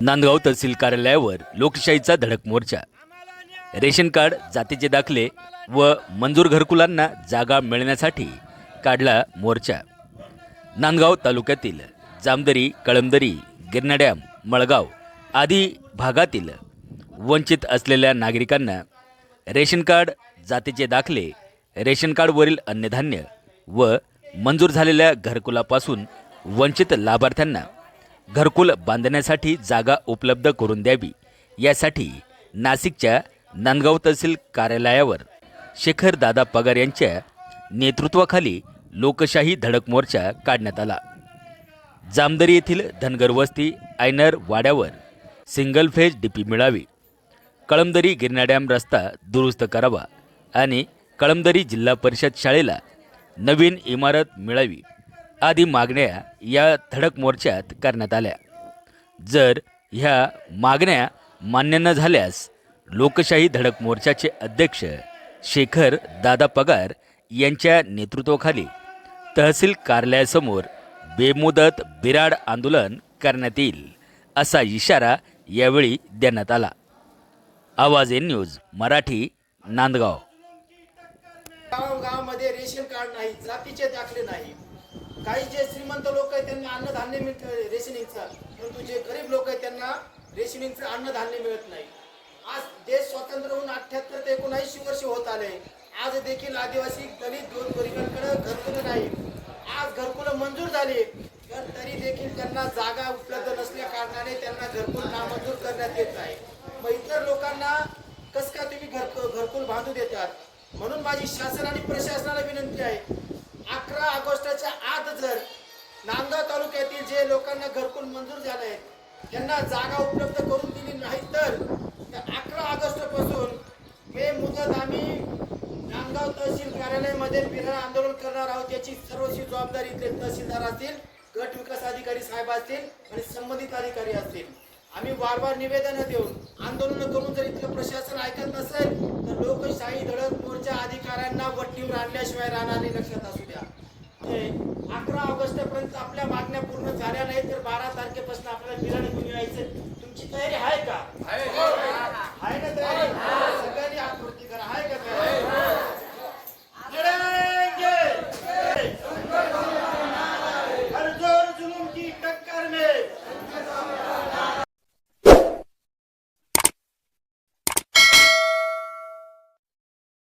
नांदगाव तहसील कार्यालयावर लोकशाहीचा धडक मोर्चा. रेशन कार्ड जातीचे दाखले व मंजूर घरकुलांना जागा मिळण्यासाठी काढला मोर्चा. नांदगाव तालुक्यातील जामदरी कळमदरी गिरनाड्याम मळगाव आदी भागातील वंचित असलेल्या नागरिकांना रेशन कार्ड जातीचे दाखले रेशन कार्डवरील अन्नधान्य व मंजूर झालेल्या घरकुलापासून वंचित लाभार्थ्यांना घरकुल बांधण्यासाठी जागा उपलब्ध करून द्यावी. यासाठी नाशिकच्या नांदगाव तहसील कार्यालयावर शेखर दादा पगार यांच्या नेतृत्वाखाली लोकशाही धडक मोर्चा काढण्यात आला. जामदरी येथील धनगर वस्ती आयनर वाड्यावर सिंगल फेज डीपी मिळावी. कळमदरी गिरनाड्याम रस्ता दुरुस्त करावा आणि कळमदरी जिल्हा परिषद शाळेला नवीन इमारत मिळावी. आदी मागण्या या धडक मोर्चात करण्यात आल्या. जर ह्या मागण्या मान्य न झाल्यास लोकशाही धडक मोर्चाचे अध्यक्ष शेखर दादा पगार यांच्या नेतृत्वाखाली तहसील कार्यालयासमोर बेमुदत बिराड आंदोलन करण्यात येईल असा इशारा यावेळी देण्यात आला. Awaaz N news Marathi Nandgaon. गावागावामध्ये रेशन कार्ड नाही जातीचे दाखले नाही. काही जे श्रीमंत लोक आहेत त्यांना अन्नधान्य मिळत रेशनिंगचं. परंतु जे गरीब लोक आहेत त्यांना रेशनिंगचं अन्नधान्य मिळत नाही. आज देश स्वतंत्र होऊन अठ्याहत्तर ते एकोणऐंशी वर्ष होत आले. आज देखील आदिवासी दलित दोन गरिबांकडे घरकुलं नाही. आज घरकुलं मंजूर झाली. तर तरी देखील त्यांना जागा उपलब्ध नसल्या कारणाने त्यांना घरकुल नामंजूर करण्यात येत नाही. मग इतर लोकांना कसं का तुम्ही घर घरकुल बांधू देतात? म्हणून माझी शासन आणि प्रशासनाला विनंती आहे. अकरा ऑगस्टाच्या तालुक्यातील जे लोकांना घरकुल मंजूर झाले आहेत त्यांना जागा उपलब्ध करून दिली नाही तर अकरा ऑगस्टपासून हे मुदत आम्ही नांदगाव तहसील कार्यालयामध्ये बिरळ आंदोलन करणार आहोत याची सर्वशी जबाबदारी इथले तहसीलदार असतील गट विकास अधिकारी साहेब असतील आणि संबंधित अधिकारी असतील. आम्ही वारंवार निवेदन देऊन आंदोलन करून जर इथलं प्रशासन ऐकत नसेल तर लोकशाही धडक मोर्चा अधिकाऱ्यांना वट्टीवर आणल्याशिवाय राहणार नाही लक्षात असू द्या. अकरा ऑगस्ट ऑगस्टपर्यंत आपल्या मागण्या पूर्ण झाल्या नाही तर बारा तारीख